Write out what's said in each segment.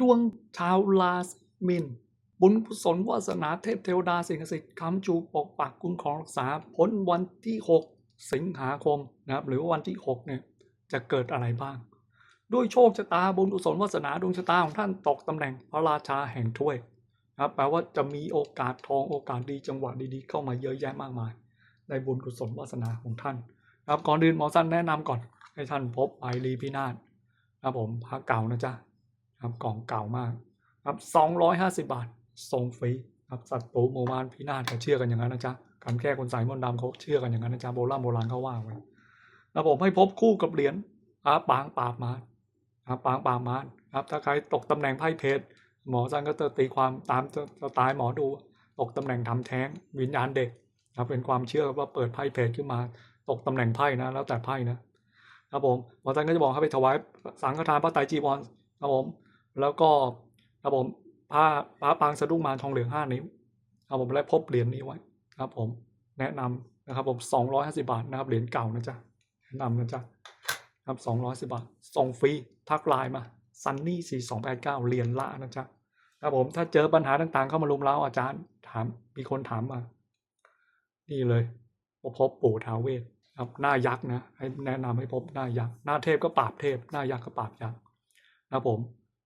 ดวงชาวราศีมินบุญกุศลวาสนาเทพเทวดาสิ่งศักดิ์สิทธิ์ค้ำชูปกปักคุ้มครองรักษาพ้นวันที่ 6 สิงหาคมนะครับหรือว่าวันที่6เนี่ยจะเกิดอะไรบ้าง ด้วยโชคชะตาบุญกุศลวาสนาดวงชะตาของท่านตกตำแหน่งพระราชาแห่งถ้วยนะครับแปลว่าจะมีโอกาสทองโอกาสดีจังหวะดีๆ เข้ามาเยอะแยะมากมาย ในบุญกุศลวาสนาของท่านนะครับก่อนอื่นหมอสั้นแนะนำก่อนให้ท่านพบไอรีพินาศครับผมพระเก่านะจ๊ะ ครับกล่องเก่ามากครับ250บาทส่งฟรีครับสัตว์ตูหมู่บ้านพินาศเขาเชื่อกันอย่างนั้นนะจ๊ะการแก้คนสายมนต์ดำเขาเชื่อกันอย่างนั้นนะจ๊ะโบราณโบราณเขาว่าไว้แล้วผมให้พบคู่กับเหรียญพระปางปาบมารครับปางปาบมารครับถ้าใครตกตำแหน่งไพ่เพชรหมอสั้นก็จะตีความตามสไตล์หมอดูตกตำแหน่งทำแท้งวิญญาณเด็กครับเป็นความเชื่อว่าเปิดไพ่เพจขึ้นมา ตกตำแหน่งไพ่นะ แล้วแต่ไพ่นะครับผมหมอท่านก็จะบอกให้ไปถวายสังฆทานพระไตรจีวรครับผม แล้วก็ครับผมผ้าผ้าปางสะดุ้งมารทองเหลืองห้านิ้วครับผมและพบเหรียญนี้ไว้ครับ ผมแนะนำนะครับผมสองร้อยห้าสิบาทนะครับเหรียญเก่านะจ๊ะแนะนำนะจ๊ะครับสองร้อยสิบาทส่งฟรีทักไลน์มาซันนี่สี่สองแปดเก้าเหรียญละนะจ๊ะครับผมถ้าเจอปัญหาต่างๆ เข้ามาลุมเล้าอาจารย์ถามมีคนถามมา นี่เลยพบปู่ท้าเวสครับหน้ายักษ์นะให้แนะนำให้พบหน้ายักษ์หน้าเทพก็ปราบเทพ หน้ายักษ์ก็ปราบยักษ์นะครับผม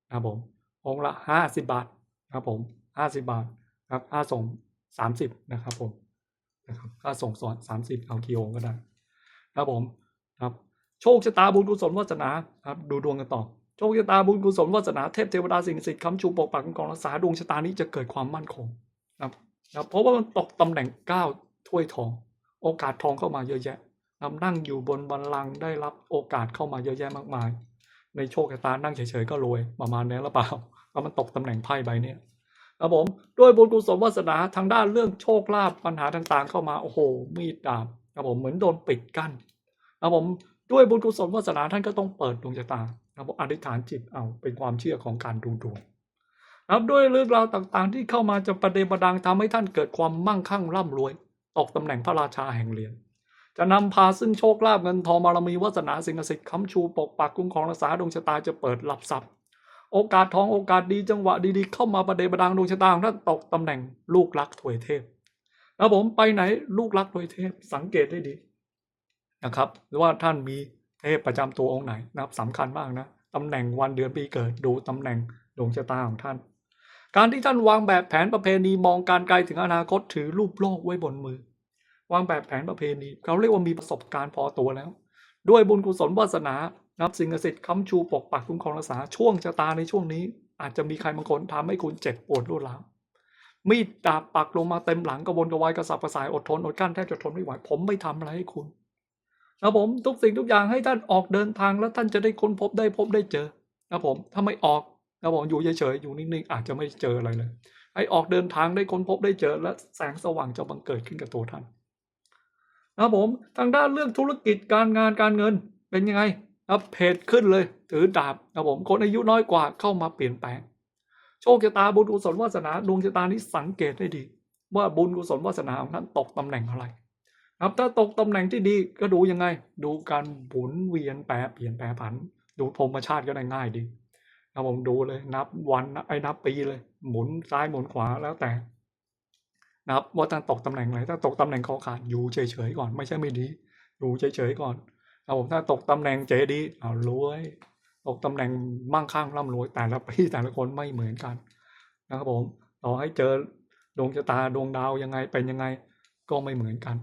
นะครับผมองค์ละห้าสิบบาทนะครับผมห้าสิบาทครับค่าส่งสามสิบนะครับผมนะครับค่าส่งสอนสามสิบเอากี่องค์ก็ได้นะครับผมครับโชคชะตาบุญกุศลวาสนาครับดูดวงกันต่อโชคชะตาบุญกุศลวาสนาเทพเทวดาสิ่งศักดิ์สิทธิ์ค้ำชูปกปักคุ้มครองรักษาดวงชะตานี้จะเกิดความมั่นคงนะครับนะเพราะว่ามันตกตำแหน่งเก้าถ้วยทอง โอกาสทองเข้ามาเยอะแยะนำนั่งอยู่บนบัลลังก์ได้รับโอกาสเข้ามาเยอะแยะมากมาย ในโชคชะตานั่งเฉยๆก็รวยประมาณนี้หรือเปล่าเพราะมันตกตำแหน่งไพ่ใบเนี้ยครับผมด้วยบุญกุศลวาสนาทางด้านเรื่องโชคลาภปัญหาต่างๆ เข้ามาโอ้โหมีดดาบครับผมเหมือนโดนปิดกั้นครับผมด้วยบุญกุศลวาสนาท่านก็ต้องเปิดดวงชะตาครับผมอธิษฐานจิตเอาเป็นความเชื่อของการดูดวงครับด้วยเรื่องราวต่างๆ ที่เข้ามาจะประเดประดังทำให้ท่านเกิดความมั่งคั่งร่ำรวย ตกตำแหน่งพระราชาแห่งเหรียญ จะนำพาซึ่งโชคลาภเงินทองบารมีวาสนาสิ่งศักดิ์สิทธิ์ค้ำชูปกปักคุ้มครองรักษาดวงชะตาจะเปิดรับทรัพย์โอกาสทองโอกาสดีจังหวะดีๆ เข้ามาประเดประดังดวงชะตาของท่านตกตำแหน่งลูกรักถวยเทพแล้วผมไปไหนลูกรักถวยเทพสังเกตได้ดีนะครับว่าท่านมีเทพประจำตัวองค์ไหนนะครับสำคัญมากนะตำแหน่งวันเดือนปีเกิดดูตำแหน่งดวงชะตาของท่าน การที่ท่านวางแบบแผนประเพณีมองการไกลถึงอนาคตถือรูปโลกไว้บนมือ วางแบบแผนประเพณีเขาเรียกว่ามีประสบการณ์พอตัวแล้ว ด้วยบุญกุศลวาสนานับสิ่งศักดิ์สิทธิ์ค้ำชูปกปักคุ้มครองรักษาช่วงชะตาในช่วงนี้ อาจจะมีใครบางคนทำให้คุณเจ็บปวดรวดร้าวมีดดาบปักลงมาเต็มหลังกระวนกระวายกระสับกระส่ายอดทนอดกั้นแทบจะทนไม่ไหวผมไม่ทำอะไรให้คุณนะผมทุกสิ่งทุกอย่างให้ท่านออกเดินทางแล้วท่านจะได้ค้นพบได้พบได้เจอนะผมถ้าไม่ออกนะผมอยู่เฉยๆอยู่นิ่งๆอาจจะไม่เจออะไรเลยให้ออกเดินทางได้ค้นพบได้เจอและแสงสว่างจะบังเกิดขึ้นกับตัวท่าน นะผมทางด้านเรื่องธุรกิจการงานการเงินเป็นยังไงครับเพจขึ้นเลย ถือดาบนะผมคนอายุน้อยกว่าเข้ามาเปลี่ยนแปลง โชคชะตาบุญกุศลวาสนาดวงชะตานี้สังเกตได้ดี ว่าบุญกุศลวาสนาของท่านตกตำแหน่งอะไรครับถ้าตกตำแหน่งที่ดีก็ดูยังไง ดูการหมุนเวียนแปรเปลี่ยนแปรผัน ดูพรมชาติก็ได้ง่ายดีนะผมดูเลยนับวันไอ้นับปีเลย หมุนซ้ายหมุนขวาแล้วแต่ นะครับว่าท่านตกตำแหน่งอะไรถ้าตกตำแหน่งคอขาดอยู่เฉยๆก่อนไม่ใช่ไม่ดีอยู่เฉยๆก่อนนะผมถ้าตกตำแหน่งเจดีเอารวยตกตำแหน่งมั่งคั่งร่ำรวยแต่ละปีแต่ละคนไม่เหมือนกันนะครับผมต่อให้เจอดวงชะตาดวงดาวยังไงเป็นยังไงก็ไม่เหมือนกัน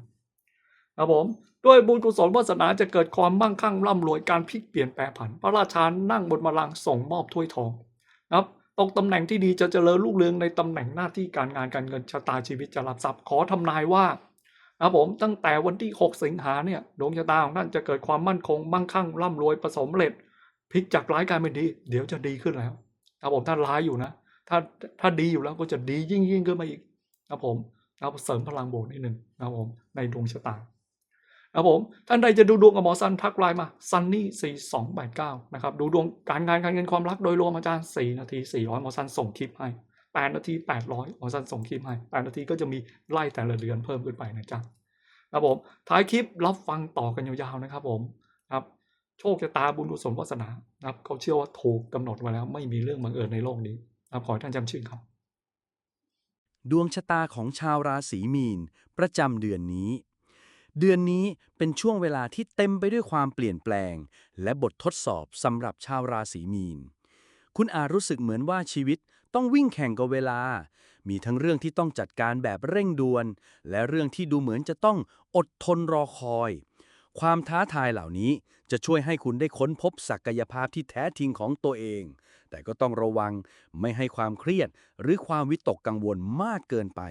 ครับผมด้วยบุญกุศลวาสนาจะเกิดความมั่งคั่งร่ำรวยการพลิกเปลี่ยนแปลผัน พระราชานั่งบนบัลลังก์ส่งมอบถ้วยทองนะครับ ตกตำแหน่งที่ดีจะเจริญรุ่งเรืองในตำแหน่งหน้าที่การงานการเงินชะตาชีวิตจะรับทรัพย์ขอทำนายว่านะครับผมตั้งแต่วันที่ 6 สิงหาเนี่ยดวงชะตาของท่านจะเกิดความมั่นคง มั่งคั่งร่ำรวยประสมเร็จพลิกจากร้ายกลายเป็นดี เดี๋ยวจะดีขึ้นแล้วนะครับผมถ้าร้ายอยู่นะ ถ้าถ้าดีอยู่แล้วก็จะดียิ่งยิ่งขึ้นมาอีกนะครับผมนะครับเสริมพลังบวกนิดหนึ่งนะครับผมในดวงชะตา ครับผมท่านใดจะดูดวงกับหมอซันทักไลน์มาซันนี่สี่สองแปดเก้านะครับดูดวงการงานการเงินความรักโดยรวมอาจารย์สี่นาทีสี่ร้อยหมอซันส่งคลิปให้แปดนาทีแปดร้อยหมอซันส่งคลิปให้แปดนาทีก็จะมีไล่แต่ละเดือนเพิ่มขึ้นไปนะจ๊ะครับผมท้ายคลิปรับฟังต่อกันยาวๆนะครับผมครับโชคชะตาบุญกุศลวาสนานะครับเขาเชื่อว่าถูกกำหนดไว้แล้วไม่มีเรื่องบังเอิญในโลกนี้นะครับขอให้ท่านจำชื่อครับดวงชะตาของชาวราศีมีน ประจำเดือนนี้ เดือนนี้เป็นช่วงเวลาที่เต็มไปด้วยความเปลี่ยนแปลง และบททดสอบสำหรับชาวราศีมีน คุณอาจรู้สึกเหมือนว่าชีวิตต้องวิ่งแข่งกับเวลา มีทั้งเรื่องที่ต้องจัดการแบบเร่งด่วน และเรื่องที่ดูเหมือนจะต้องอดทนรอคอย ความท้าทายเหล่านี้จะช่วยให้คุณได้ค้นพบศักยภาพที่แท้จริงของตัวเอง แต่ก็ต้องระวังไม่ให้ความเครียด หรือความวิตกกังวลมากเกินไป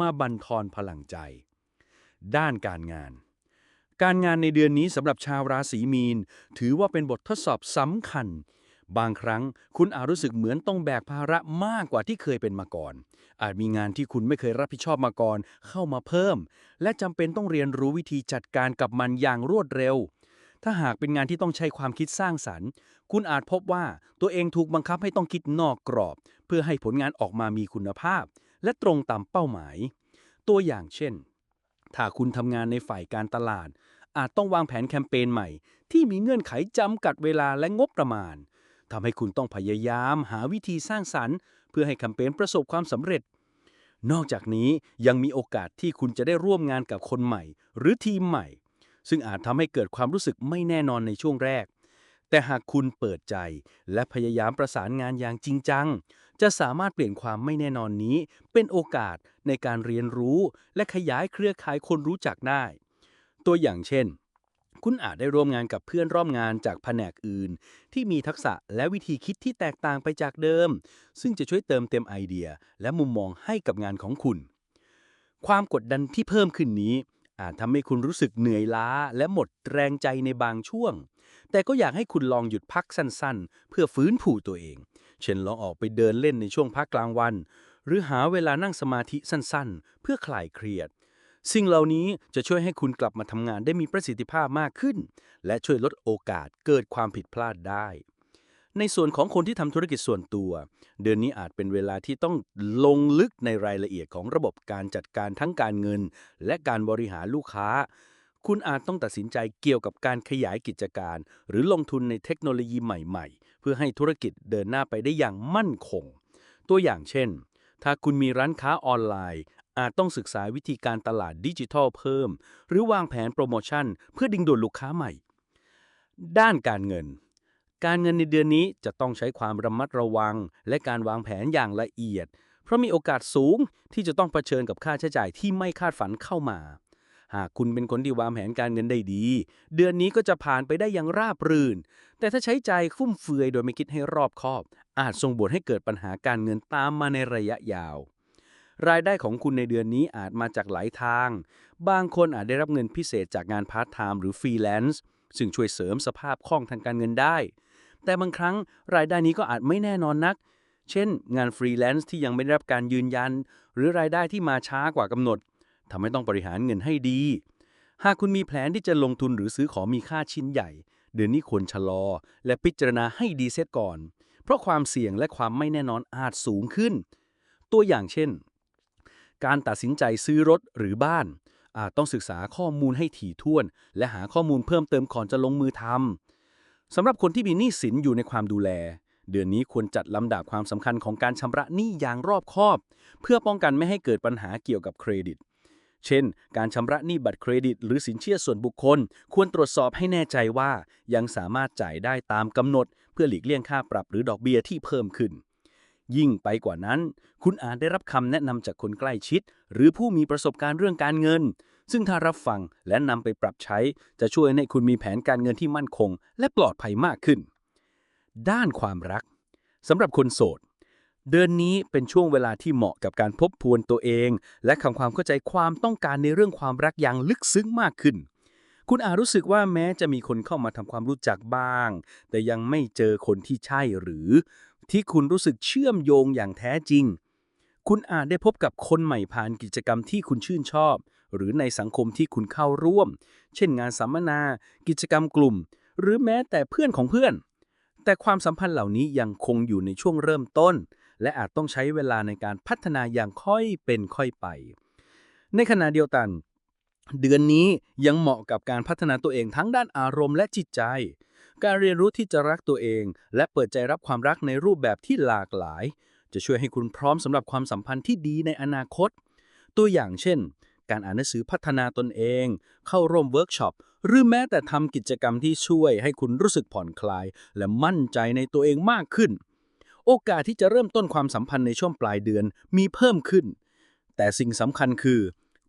มาบั่นทอนพลังใจ ด้านการงาน การงานในเดือนนี้สำหรับชาวราศีมีน ถือว่าเป็นบททดสอบสำคัญ บางครั้งคุณอาจรู้สึกเหมือนต้องแบกภาระมากกว่าที่เคยเป็นมาก่อน อาจมีงานที่คุณไม่เคยรับผิดชอบมาก่อน เข้ามาเพิ่ม และจำเป็นต้องเรียนรู้วิธีจัดการกับมันอย่างรวดเร็วถ้าหากเป็นงานที่ต้องใช้ความคิดสร้างสรรค์ คุณอาจพบว่าตัวเองถูกบังคับให้ต้องคิดนอกกรอบ เพื่อให้ผลงานออกมามีคุณภาพ และตรงตามเป้าหมาย ตัวอย่างเช่น ถ้าคุณทำงานในฝ่ายการตลาด อาจต้องวางแผนแคมเปญใหม่ ที่มีเงื่อนไขจำกัดเวลาและงบประมาณทำให้คุณต้องพยายามหาวิธีสร้างสรรค์ เพื่อให้แคมเปญประสบความสำเร็จ นอกจากนี้ยังมีโอกาสที่คุณจะได้ร่วมงานกับคนใหม่ หรือทีมใหม่ ซึ่งอาจทำให้เกิดความรู้สึกไม่แน่นอนในช่วงแรก แต่หากคุณเปิดใจ และพยายามประสานงานอย่างจริงจัง จะสามารถเปลี่ยนความไม่แน่นอนนี้ เป็นโอกาสในการเรียนรู้และขยายเครือข่ายคนรู้จักได้ ตัวอย่างเช่น คุณอาจได้ร่วมงานกับเพื่อนร่วมงานจากแผนกอื่น ที่มีทักษะและวิธีคิดที่แตกต่างไปจากเดิม ซึ่งจะช่วยเติมเต็มไอเดียและมุมมองให้กับงานของคุณ ความกดดันที่เพิ่มขึ้นนี้ อาจทำให้คุณรู้สึกเหนื่อยล้าและหมดแรงใจในบางช่วง แต่ก็อยากให้คุณลองหยุดพักสั้นๆ เพื่อฟื้นผูตัวเอง เช่นลองออกไปเดินเล่นในช่วงพักกลางวัน หรือหาเวลานั่งสมาธิสั้นๆ เพื่อคลายเครียด สิ่งเหล่านี้จะช่วยให้คุณกลับมาทำงานได้มีประสิทธิภาพมากขึ้น และช่วยลดโอกาสเกิดความผิดพลาดได้ ในส่วนของคนที่ทำธุรกิจส่วนตัว เดือนนี้อาจเป็นเวลาที่ต้องลงลึกในรายละเอียดของระบบการจัดการทั้งการเงิน และการบริหารลูกค้า คุณอาจต้องตัดสินใจเกี่ยวกับการขยายกิจการ หรือลงทุนในเทคโนโลยีใหม่ ๆ เพื่อให้ธุรกิจเดินหน้าไปได้อย่างมั่นคง ตัวอย่างเช่น ถ้าคุณมีร้านค้าออนไลน์ อาจต้องศึกษาวิธีการตลาดดิจิทัลเพิ่ม หรือวางแผนโปรโมชั่น เพื่อดึงดูดลูกค้าใหม่ ด้านการเงิน การเงินในเดือนนี้จะต้องใช้ความระมัดระวัง และการวางแผนอย่างละเอียด เพราะมีโอกาสสูงที่จะต้องเผชิญกับค่าใช้จ่ายที่ไม่คาดฝันเข้ามา หากคุณเป็นคนที่วางแผนการเงินได้ดี เดือนนี้ก็จะผ่านไปได้อย่างราบรื่น แต่ถ้าใช้ใจฟุ่มเฟือยโดยไม่คิดให้รอบคอบ อาจส่งผลให้เกิดปัญหาการเงินตามมาในระยะยาว รายได้ของคุณในเดือนนี้อาจมาจากหลายทาง บางคนอาจได้รับเงินพิเศษจากงานพาร์ทไทม์หรือฟรีแลนซ์ซึ่งช่วยเสริมสภาพคล่องทางการเงินได้ แต่บางครั้งรายได้นี้ก็อาจไม่แน่นอนนัก เช่น งานฟรีแลนซ์ที่ยังไม่ได้รับการยืนยัน หรือรายได้ที่มาช้ากว่ากำหนด ทำให้ต้องบริหารเงินให้ดี หากคุณมีแผนที่จะลงทุนหรือซื้อของมีค่าชิ้นใหญ่ เดือนนี้ควรชะลอ และพิจารณาให้ดีเสียก่อน เพราะความเสี่ยงและความไม่แน่นอนอาจสูงขึ้น ตัวอย่างเช่น การตัดสินใจซื้อรถหรือบ้าน อาจต้องศึกษาข้อมูลให้ถี่ถ้วน และหาข้อมูลเพิ่มเติมก่อนจะลงมือทำสำหรับคนที่มีหนี้สินอยู่ในความดูแลเดือนนี้ควรจัดลำดับความสำคัญของการชำระหนี้อย่างรอบคอบ เพื่อป้องกันไม่ให้เกิดปัญหาเกี่ยวกับเครดิต เช่น การชำระหนี้บัตรเครดิต หรือสินเชื่อส่วนบุคคล ควรตรวจสอบให้แน่ใจว่า ยังสามารถจ่ายได้ตามกำหนด เพื่อหลีกเลี่ยงค่าปรับหรือดอกเบี้ยที่เพิ่มขึ้น ยิ่งไปกว่านั้น คุณอาจได้รับคำแนะนำจากคนใกล้ชิด หรือผู้มีประสบการณ์เรื่องการเงิน ซึ่งถ้ารับฟังและนำไปปรับใช้ จะช่วยให้คุณมีแผนการเงินที่มั่นคง และปลอดภัยมากขึ้น ด้านความรักสำหรับคนโสด เดือนนี้เป็นช่วงเวลาที่เหมาะกับการพบทวนตัวเอง และทำความเข้าใจความต้องการในเรื่องความรักอย่างลึกซึ้งมากขึ้น คุณอาจรู้สึกว่าแม้จะมีคนเข้ามาทำความรู้จักบ้าง แต่ยังไม่เจอคนที่ใช่หรือ ที่คุณรู้สึกเชื่อมโยงอย่างแท้จริง คุณอาจได้พบกับคนใหม่ผ่านกิจกรรมที่คุณชื่นชอบ หรือในสังคมที่คุณเข้าร่วม เช่นงานสัมมนา กิจกรรมกลุ่ม หรือแม้แต่เพื่อนของเพื่อน แต่ความสัมพันธ์เหล่านี้ยังคงอยู่ในช่วงเริ่มต้น และอาจต้องใช้เวลาในการพัฒนาอย่างค่อยเป็นค่อยไป ในขณะเดียวกัน เดือนนี้ยังเหมาะกับการพัฒนาตัวเองทั้งด้านอารมณ์และจิตใจ การเรียนรู้ที่จะรักตัวเอง และเปิดใจรับความรักในรูปแบบที่หลากหลาย จะช่วยให้คุณพร้อมสำหรับความสัมพันธ์ที่ดีในอนาคต ตัวอย่างเช่น การอ่านหนังสือพัฒนาตนเอง เข้าร่วมเวิร์กช็อปหรือแม้แต่ทำกิจกรรมที่ช่วยให้คุณรู้สึกผ่อนคลาย และมั่นใจในตัวเองมากขึ้น โอกาสที่จะเริ่มต้นความสัมพันธ์ในช่วงปลายเดือนมีเพิ่มขึ้น แต่สิ่งสำคัญคือ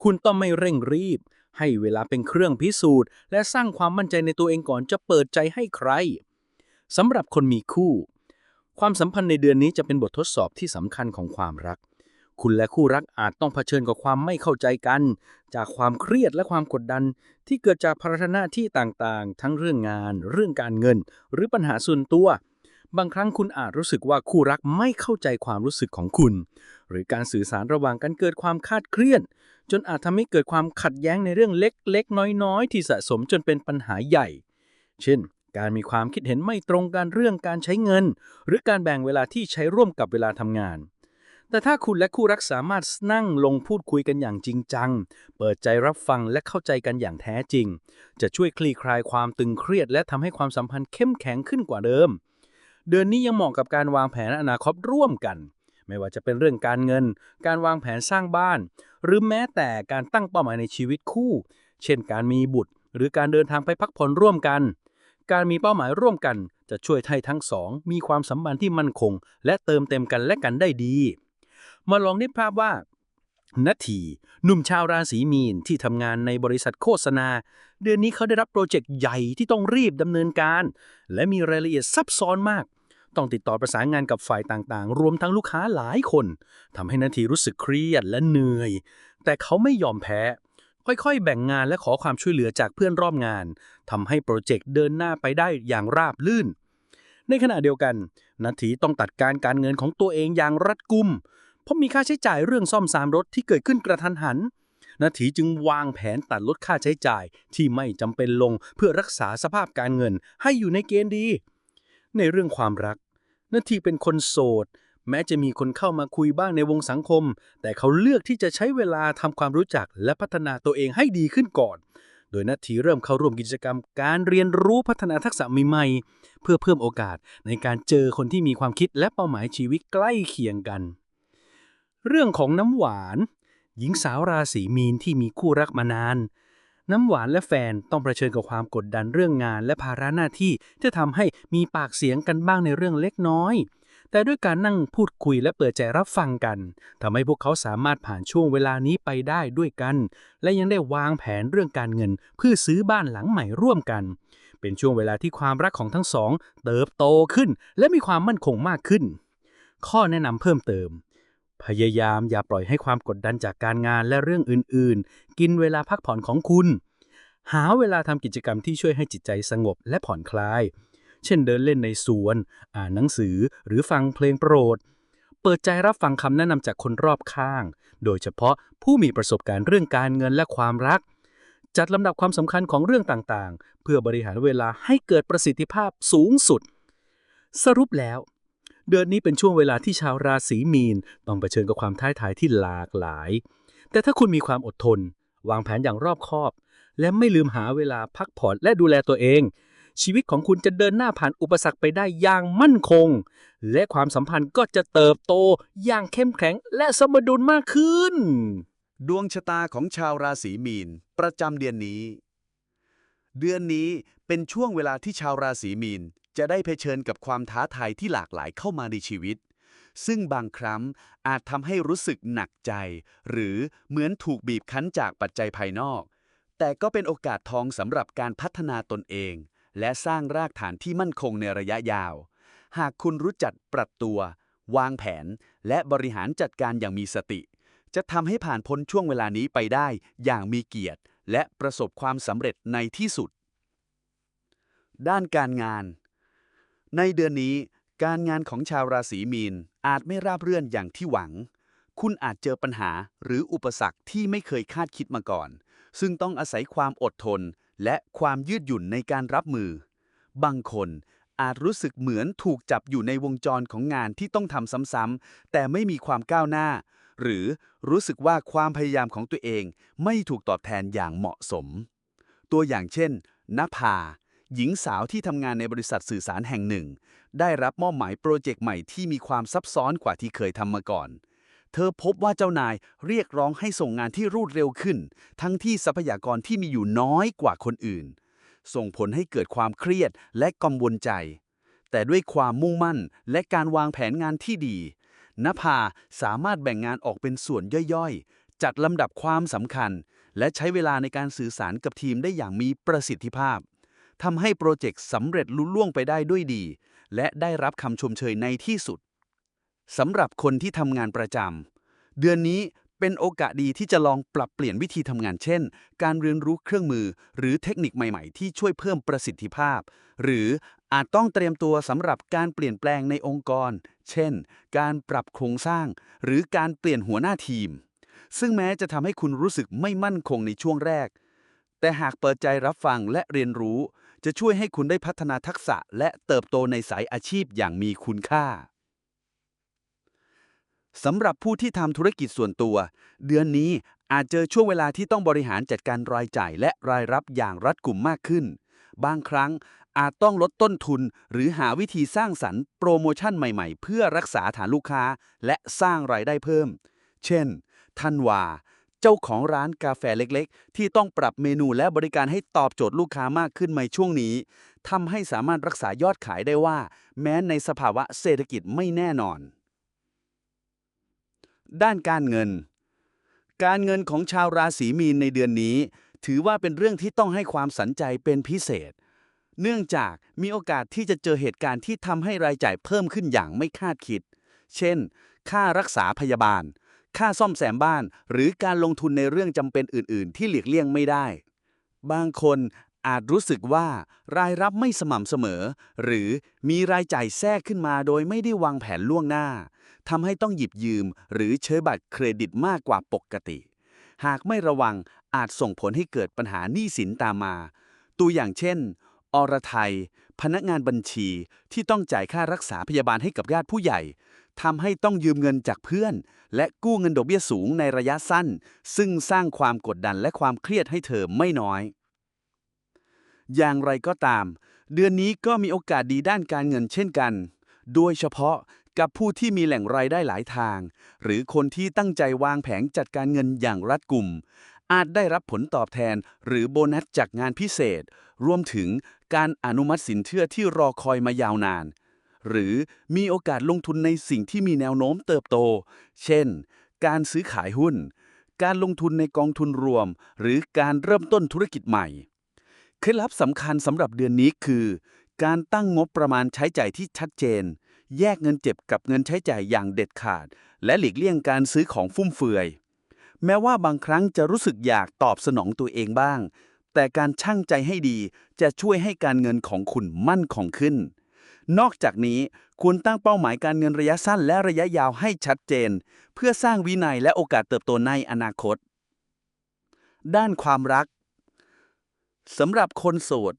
คุณต้องไม่เร่งรีบ ให้เวลาเป็นเครื่องพิสูจน์ และสร้างความมั่นใจในตัวเองก่อนจะเปิดใจให้ใครสำหรับคนมีคู่ ความสัมพันธ์ในเดือนนี้จะเป็นบททดสอบที่สำคัญของความรัก คุณและคู่รักอาจต้องเผชิญกับความไม่เข้าใจกัน จากความเครียดและความกดดัน ที่เกิดจากภาระหน้าที่ต่างๆ ทั้งเรื่องงาน เรื่องการเงิน หรือปัญหาส่วนตัว บางครั้งคุณอาจรู้สึกว่าคู่รักไม่เข้าใจความรู้สึกของคุณ หรือการสื่อสารระหว่างกันเกิดความคาดเคลื่อน จนอาจทำให้เกิดความขัดแย้งในเรื่องเล็กๆ น้อยๆ ที่สะสมจนเป็นปัญหาใหญ่ เช่น การมีความคิดเห็นไม่ตรงกันเรื่องการใช้เงิน หรือการแบ่งเวลาที่ใช้ร่วมกับเวลาทำงานแต่ถ้าคุณและคู่รักสามารถนั่งลงพูดคุยกันอย่างจริงจัง เปิดใจรับฟังและเข้าใจกันอย่างแท้จริง จะช่วยคลี่คลายความตึงเครียดและทำให้ความสัมพันธ์เข้มแข็งขึ้นกว่าเดิม เดือนนี้ยังเหมาะกับการวางแผนอนาคตร่วมกัน ไม่ว่าจะเป็นเรื่องการเงิน การวางแผนสร้างบ้าน หรือแม้แต่การตั้งเป้าหมายในชีวิตคู่ เช่นการมีบุตร หรือการเดินทางไปพักผ่อนร่วมกัน การมีเป้าหมายร่วมกัน จะช่วยให้ทั้งสอง มีความสัมพันธ์ที่มั่นคง และเติมเต็มกันและกันได้ดี มาลองนึกภาพว่านาทีหนุ่มชาวราศีมีนที่ทำงานในบริษัทโฆษณา เดือนนี้เขาได้รับโปรเจกต์ใหญ่ที่ต้องรีบดำเนินการ และมีรายละเอียดซับซ้อนมาก ต้องติดต่อประสานงานกับฝ่ายต่างๆ รวมทั้งลูกค้าหลายคนทำให้นาทีรู้สึกเครียดและเหนื่อย แต่เขาไม่ยอมแพ้ ค่อยๆ แบ่งงานและขอความช่วยเหลือจากเพื่อนร่วมงานทำให้โปรเจกต์เดินหน้าไปได้อย่างราบลื่น ในขณะเดียวกันนาทีต้องตัดการการเงินของตัวเองอย่างรัดกุม เพราะมีค่าใช้จ่ายเรื่องซ่อมแซมรถที่เกิดขึ้นกระทันหันนาทีจึงวางแผนตัดลดค่าใช้จ่ายที่ไม่จำเป็นลงเพื่อรักษาสภาพการเงินให้อยู่ในเกณฑ์ดี ในเรื่องความรักนาทีเป็นคนโสด แม้จะมีคนเข้ามาคุยบ้างในวงสังคม แต่เขาเลือกที่จะใช้เวลาทำความรู้จักและพัฒนาตัวเองให้ดีขึ้นก่อน โดยนาทีเริ่มเข้าร่วมกิจกรรม การเรียนรู้พัฒนาทักษะใหม่ๆ เพื่อเพิ่มโอกาสในการเจอคนที่มีความคิดและเป้าหมายชีวิตใกล้เคียงกัน เรื่องของน้ำหวาน หญิงสาวราศีมีนที่มีคู่รักมานาน น้ำหวานและแฟนต้องเผชิญกับความกดดันเรื่องงาน และภาระหน้าที่ที่ทำให้มีปากเสียงกันบ้างในเรื่องเล็กน้อย แต่ด้วยการนั่งพูดคุยและเปิดใจรับฟังกันทำให้พวกเขาสามารถผ่านช่วงเวลานี้ไปได้ด้วยกัน และยังได้วางแผนเรื่องการเงินเพื่อซื้อบ้านหลังใหม่ร่วมกัน เป็นช่วงเวลาที่ความรักของทั้งสอง เติบโตขึ้น และมีความมั่นคงมากขึ้น ข้อแนะนำเพิ่มเติม พยายามอย่าปล่อยให้ความกดดันจากการงานและเรื่องอื่น ๆ กินเวลาพักผ่อนของคุณ หาเวลาทำกิจกรรมที่ช่วยให้จิตใจสงบและผ่อนคลาย เช่นเดินเล่นในสวน อ่านหนังสือ หรือฟังเพลงโปรด เปิดใจรับฟังคำแนะนำจากคนรอบข้าง โดยเฉพาะผู้มีประสบการณ์เรื่องการเงินและความรัก จัดลำดับความสำคัญของเรื่องต่าง ๆ เพื่อบริหารเวลาให้เกิดประสิทธิภาพสูงสุด สรุปแล้ว เดือนนี้เป็นช่วงเวลาที่ชาวราศีมีน ต้องเผชิญกับความท้าทายที่หลากหลาย แต่ถ้าคุณมีความอดทน วางแผนอย่างรอบคอบ และไม่ลืมหาเวลาพักผ่อนและดูแลตัวเอง ชีวิตของคุณจะเดินหน้าผ่านอุปสรรคไปได้อย่างมั่นคง และความสัมพันธ์ก็จะเติบโตอย่างเข้มแข็งและสมดุลมากขึ้น ดวงชะตาของชาวราศีมีน ประจำเดือนนี้ เดือนนี้เป็นช่วงเวลาที่ชาวราศีมีน จะได้เผชิญกับความท้าทายที่หลากหลายเข้ามาในชีวิต ซึ่งบางครั้งอาจทำให้รู้สึกหนักใจ หรือเหมือนถูกบีบคั้นจากปัจจัยภายนอก แต่ก็เป็นโอกาสทองสำหรับการพัฒนาตนเอง และสร้างรากฐานที่มั่นคงในระยะยาว หากคุณรู้จักปรับตัว วางแผน และบริหารจัดการอย่างมีสติ จะทำให้ผ่านพ้นช่วงเวลานี้ไปได้อย่างมีเกียรติ และประสบความสำเร็จในที่สุดด้านการงาน ในเดือนนี้การงานของชาวราศีมีนอาจไม่ราบเรื่อนอย่างที่หวัง คุณอาจเจอปัญหาหรืออุปสรรคที่ไม่เคยคาดคิดมาก่อน ซึ่งต้องอาศัยความอดทนและความยืดหยุ่นในการรับมือ บางคนอาจรู้สึกเหมือนถูกจับอยู่ในวงจรของงานที่ต้องทำซ้ำๆ แต่ไม่มีความก้าวหน้า หรือรู้สึกว่าความพยายามของตัวเองไม่ถูกตอบแทนอย่างเหมาะสม ตัวอย่างเช่นนภา หญิงสาวที่ทำงานในบริษัทสื่อสารแห่งหนึ่ง ได้รับมอบหมายโปรเจกต์ใหม่ที่มีความซับซ้อนกว่าที่เคยทำมาก่อน เธอพบว่าเจ้านายเรียกร้องให้ส่งงานที่รวดเร็วขึ้น ทั้งที่ทรัพยากรที่มีอยู่น้อยกว่าคนอื่น ส่งผลให้เกิดความเครียดและกังวลใจ แต่ด้วยความมุ่งมั่นและการวางแผนงานที่ดีนภาสามารถแบ่งงานออกเป็นส่วนย่อยๆ จัดลำดับความสำคัญ และใช้เวลาในการสื่อสารกับทีมได้อย่างมีประสิทธิภาพ ทำให้โปรเจกต์สำเร็จลุล่วงไปได้ด้วยดี และได้รับคำชมเชยในที่สุดสำหรับคนที่ทำงานประจำเดือนนี้เป็นโอกาสดีที่จะลองปรับเปลี่ยนวิธีทำงานเช่น การเรียนรู้เครื่องมือ หรือเทคนิคใหม่ๆ ที่ช่วยเพิ่มประสิทธิภาพ หรืออาจต้องเตรียมตัวสำหรับการเปลี่ยนแปลงในองค์กร เช่น การปรับโครงสร้าง หรือการเปลี่ยนหัวหน้าทีม ซึ่งแม้จะทำให้คุณรู้สึกไม่มั่นคงในช่วงแรก แต่หากเปิดใจรับฟังและเรียนรู้ จะช่วยให้คุณได้พัฒนาทักษะและเติบโตในสายอาชีพอย่างมีคุณค่าสำหรับผู้ที่ทำธุรกิจส่วนตัว เดือนนี้อาจเจอช่วงเวลาที่ต้องบริหารจัดการรายจ่ายและรายรับอย่างรัดกุมมากขึ้น บางครั้งอาจต้องลดต้นทุน หรือหาวิธีสร้างสรรค์โปรโมชั่นใหม่ๆ เพื่อรักษาฐานลูกค้าและสร้างรายได้เพิ่ม เช่นทันวา เจ้าของร้านกาแฟเล็กๆ ที่ต้องปรับเมนูและบริการให้ตอบโจทย์ลูกค้ามากขึ้นในช่วงนี้ทำให้สามารถรักษายอดขายได้ว่า แม้ในสภาวะเศรษฐกิจไม่แน่นอน ด้านการเงิน การเงินของชาวราศีมีนในเดือนนี้ ถือว่าเป็นเรื่องที่ต้องให้ความสนใจเป็นพิเศษ เนื่องจากมีโอกาสที่จะเจอเหตุการณ์ที่ทำให้รายจ่ายเพิ่มขึ้นอย่างไม่คาดคิด เช่น ค่ารักษาพยาบาล ค่าซ่อมแซมบ้าน หรือการลงทุนในเรื่องจำเป็นอื่น ๆ ที่หลีกเลี่ยงไม่ได้ บางคนอาจรู้สึกว่ารายรับไม่สม่ำเสมอ หรือมีรายจ่ายแทรกขึ้นมาโดยไม่ได้วางแผนล่วงหน้าทำให้ต้องหยิบยืม หรือเชยบัตรเครดิตมากกว่าปกติ หากไม่ระวังอาจส่งผลให้เกิดปัญหาหนี้สินตามมา ตัวอย่างเช่น อรไทย พนักงานบัญชีที่ต้องจ่ายค่ารักษาพยาบาลให้กับญาติผู้ใหญ่ ทำให้ต้องยืมเงินจากเพื่อน และกู้เงินดอกเบี้ยสูงในระยะสั้น ซึ่งสร้างความกดดันและความเครียดให้เธอไม่น้อย อย่างไรก็ตาม เดือนนี้ก็มีโอกาสดีด้านการเงินเช่นกัน โดยเฉพาะกับผู้ที่มีแหล่งรายได้หลายทาง หรือคนที่ตั้งใจวางแผนจัดการเงินอย่างรัดกุม อาจได้รับผลตอบแทนหรือโบนัสจากงานพิเศษ รวมถึงการอนุมัติสินเชื่อที่รอคอยมายาวนาน หรือมีโอกาสลงทุนในสิ่งที่มีแนวโน้มเติบโต เช่น การซื้อขายหุ้น การลงทุนในกองทุนรวม หรือการเริ่มต้นธุรกิจใหม่ เคล็ดลับสำคัญสำหรับเดือนนี้คือ การตั้งงบประมาณใช้จ่ายที่ชัดเจน แยกเงินเจ็บกับเงินใช้จ่ายอย่างเด็ดขาด และหลีกเลี่ยงการซื้อของฟุ่มเฟือย แม้ว่าบางครั้งจะรู้สึกอยากตอบสนองตัวเองบ้างแต่การชั่งใจให้ดีจะช่วยให้การเงินของคุณมั่นคงขึ้น นอกจากนี้ควรตั้งเป้าหมายการเงินระยะสั้นและระยะยาวให้ชัดเจน เพื่อสร้างวินัยและโอกาสเติบโตในอนาคต ด้านความรักสำหรับคนโสด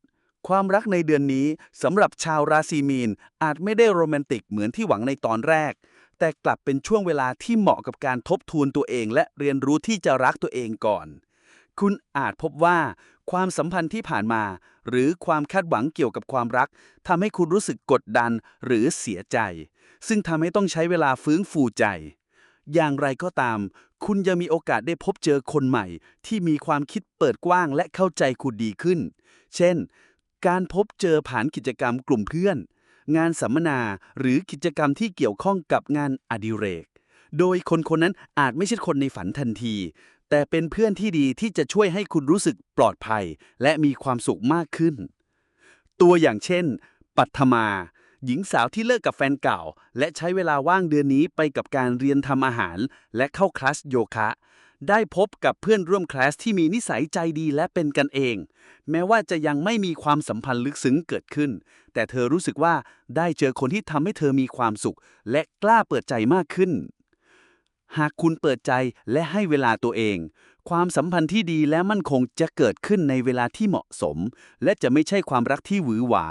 ความรักในเดือนนี้สำหรับชาวราศีมีนอาจไม่ได้โรแมนติกเหมือนที่หวังในตอนแรก แต่กลับเป็นช่วงเวลาที่เหมาะกับการทบทวนตัวเอง และเรียนรู้ที่จะรักตัวเองก่อน คุณอาจพบว่า ความสัมพันธ์ที่ผ่านมา หรือความคาดหวังเกี่ยวกับความรักทำให้คุณรู้สึกกดดันหรือเสียใจ ซึ่งทำให้ต้องใช้เวลาฟื้นฟูใจ อย่างไรก็ตาม คุณยังมีโอกาสได้พบเจอคนใหม่ ที่มีความคิดเปิดกว้างและเข้าใจคุณดีขึ้น เช่น การพบเจอผ่านกิจกรรมกลุ่มเพื่อน งานสัมมนาหรือกิจกรรมที่เกี่ยวข้องกับงานอดิเรกโดยคนคนนั้นอาจไม่ใช่คนในฝันทันที แต่เป็นเพื่อนที่ดีที่จะช่วยให้คุณรู้สึกปลอดภัย และมีความสุขมากขึ้น ตัวอย่างเช่น ปัทมา หญิงสาวที่เลิกกับแฟนเก่า และใช้เวลาว่างเดือนนี้ไปกับการเรียนทำอาหาร และเข้าคลาสโยคะ ได้พบกับเพื่อนร่วมคลาสที่มีนิสัยใจดีและเป็นกันเอง แม้ว่าจะยังไม่มีความสัมพันธ์ลึกซึ้งเกิดขึ้น แต่เธอรู้สึกว่าได้เจอคนที่ทำให้เธอมีความสุข และกล้าเปิดใจมากขึ้น หากคุณเปิดใจและให้เวลาตัวเอง ความสัมพันธ์ที่ดีและมั่นคงจะเกิดขึ้นในเวลาที่เหมาะสม และจะไม่ใช่ความรักที่หวือหวา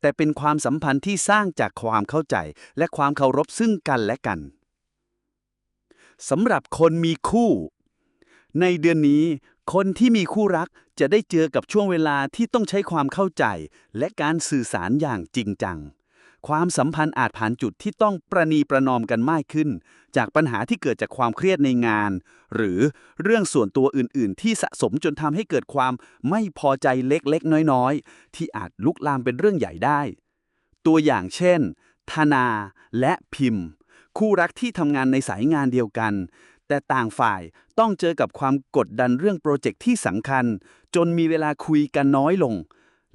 แต่เป็นความสัมพันธ์ที่สร้างจากความเข้าใจ และความเคารพซึ่งกันและกันสำหรับคนมีคู่ ในเดือนนี้ คนที่มีคู่รักจะได้เจอกับช่วงเวลาที่ต้องใช้ความเข้าใจ และการสื่อสารอย่างจริงจัง ความสัมพันธ์อาจผ่านจุดที่ต้องประนีประนอมกันมากขึ้น จากปัญหาที่เกิดจากความเครียดในงาน หรือเรื่องส่วนตัวอื่น ๆ ที่สะสมจนทำให้เกิดความไม่พอใจเล็ก ๆ น้อย ๆ ที่อาจลุกลามเป็นเรื่องใหญ่ได้ ตัวอย่างเช่น ธนาและพิมพ์ คู่รักที่ทำงานในสายงานเดียวกัน แต่ต่างฝ่ายต้องเจอกับความกดดันเรื่องโปรเจกต์ที่สำคัญ จนมีเวลาคุยกันน้อยลง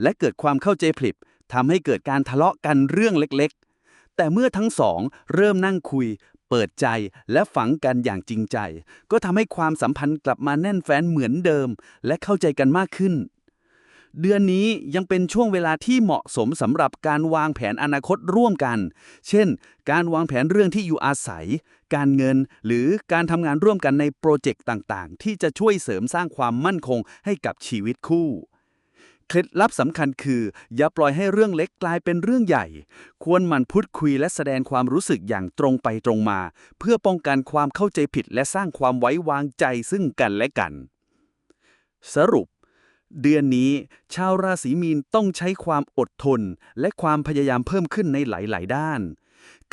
และเกิดความเข้าใจผิด ทำให้เกิดการทะเลาะกันเรื่องเล็กๆ แต่เมื่อทั้งสองเริ่มนั่งคุย เปิดใจและฝังกันอย่างจริงใจ ก็ทำให้ความสัมพันธ์กลับมาแน่นแฟ้นเหมือนเดิม และเข้าใจกันมากขึ้น เดือนนี้ยังเป็นช่วงเวลาที่เหมาะสมสำหรับการวางแผนอนาคตร่วมกัน เช่น การวางแผนเรื่องที่อยู่อาศัย การเงิน หรือการทำงานร่วมกันในโปรเจกต์ต่างๆ ที่จะช่วยเสริมสร้างความมั่นคงให้กับชีวิตคู่ เคล็ดลับสำคัญคือ อย่าปล่อยให้เรื่องเล็กกลายเป็นเรื่องใหญ่ ควรมันพูดคุยและแสดงความรู้สึกอย่างตรงไปตรงมา เพื่อป้องกันความเข้าใจผิดและสร้างความไว้วางใจซึ่งกันและกัน สรุป เดือนนี้ ชาวราศีมีนต้องใช้ความอดทน และความพยายามเพิ่มขึ้นในหลาย ๆ ด้าน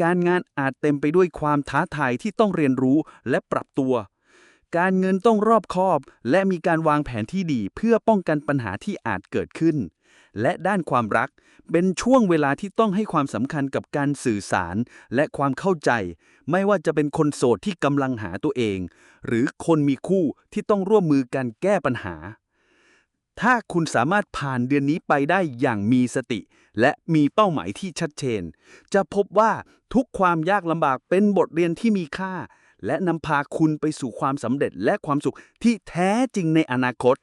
การงานอาจเต็มไปด้วยความท้าทายที่ต้องเรียนรู้และปรับตัว การเงินต้องรอบคอบ และมีการวางแผนที่ดีเพื่อป้องกันปัญหาที่อาจเกิดขึ้น และด้านความรักเป็นช่วงเวลาที่ต้องให้ความสำคัญกับการสื่อสารและความเข้าใจ ไม่ว่าจะเป็นคนโสดที่กำลังหาตัวเอง หรือคนมีคู่ที่ต้องร่วมมือกันแก้ปัญหา ถ้าคุณสามารถผ่านเดือนนี้ไปได้อย่างมีสติ และมีเป้าหมายที่ชัดเจน จะพบว่าทุกความยากลำบากเป็นบทเรียนที่มีค่า และนำพาคุณไปสู่ความสำเร็จและความสุขที่แท้จริงในอนาคต